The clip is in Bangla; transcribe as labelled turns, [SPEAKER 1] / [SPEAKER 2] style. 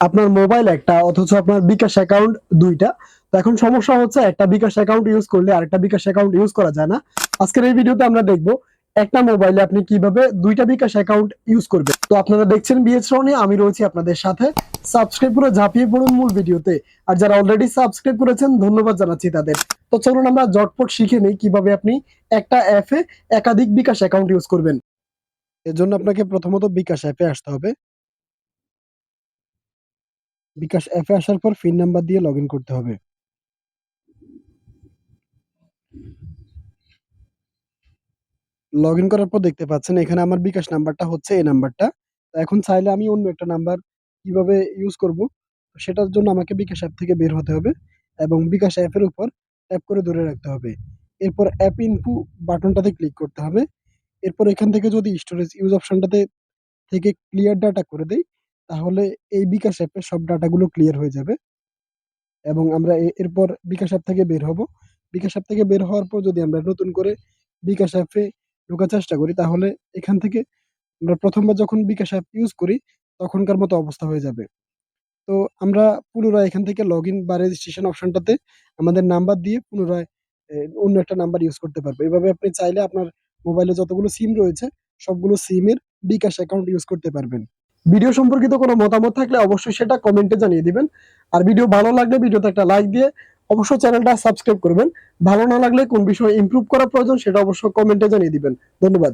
[SPEAKER 1] আপনার মোবাইল একটা, অথচ আপনার বিকাশ অ্যাকাউন্ট দুইটা। তো এখন সমস্যা হচ্ছে, একটা বিকাশ অ্যাকাউন্ট ইউজ করলে আরেকটা বিকাশ অ্যাকাউন্ট ইউজ করা যায় না। আজকের এই ভিডিওতে আমরা দেখব, একটা মোবাইলে আপনি কীভাবে দুইটা বিকাশ অ্যাকাউন্ট ইউজ করবেন। তো আপনারা দেখছেন বিএস রনি আমি রয়েছি আপনাদের সাথে। সাবস্ক্রাইব করে ঝাঁপিয়ে পড়ুন মূল ভিডিওতে আর যারা অলরেডি সাবস্ক্রাইব করেছেন, ধন্যবাদ জানাচ্ছি তাদের। তো চলুন আমরা জটপট শিখে নিই কীভাবে আপনি একটা অ্যাপে একাধিক বিকাশ অ্যাকাউন্ট ইউজ করবেন। এর জন্য আপনাকে প্রথমত বিকাশ অ্যাপে আসতে হবে। বিকাশ অ্যাপে আসার পর পিন নাম্বার দিয়ে লগ করতে হবে। লগ করার পর দেখতে পাচ্ছেন, এখানে আমার বিকাশ নাম্বারটা হচ্ছে এই নাম্বারটা। এখন চাইলে আমি অন্য একটা নাম্বার কীভাবে ইউজ করব, সেটার জন্য আমাকে বিকাশ অ্যাপ থেকে বের হতে হবে এবং বিকাশ অ্যাপের উপর ট্যাপ করে ধরে রাখতে হবে। এরপর অ্যাপ ইনফু বাটনটাতে ক্লিক করতে হবে। এরপর এখান থেকে যদি স্টোরেজ ইউজ অপশনটাতে থেকে ক্লিয়ার ডাটা করে দেই তাহলে এই বিকাশ অ্যাপে সব ডাটাগুলো ক্লিয়ার হয়ে যাবে। এবং আমরা এরপর বিকাশ অ্যাপ থেকে বের হব। বিকাশ অ্যাপ থেকে বের হওয়ার পর যদি আমরা নতুন করে বিকাশ অ্যাপে ঢোকার চেষ্টা করি, তাহলে এখান থেকে আমরা প্রথমবার যখন বিকাশ অ্যাপ ইউজ করি, তখনকার মতো অবস্থা হয়ে যাবে। তো আমরা পুনরায় এখান থেকে লগ ইন বা রেজিস্ট্রেশন অপশনটাতে আমাদের নাম্বার দিয়ে পুনরায় অন্য একটা নাম্বার ইউজ করতে পারব। এভাবে আপনি চাইলে আপনার মোবাইলে যতগুলো সিম রয়েছে, সবগুলো সিমের বিকাশ অ্যাকাউন্ট ইউজ করতে পারবেন। ভিডিও সম্পর্কিত কোনো মতামত থাকলে অবশ্যই সেটা কমেন্টে জানিয়ে দিবেন। আর ভিডিও ভালো লাগলে ভিডিওতে একটা লাইক দিয়ে অবশ্যই চ্যানেলটা সাবস্ক্রাইব করবেন। ভালো না লাগলে কোন বিষয়ে ইমপ্রুভ করা প্রয়োজন সেটা অবশ্যই কমেন্টে জানিয়ে দিবেন। ধন্যবাদ।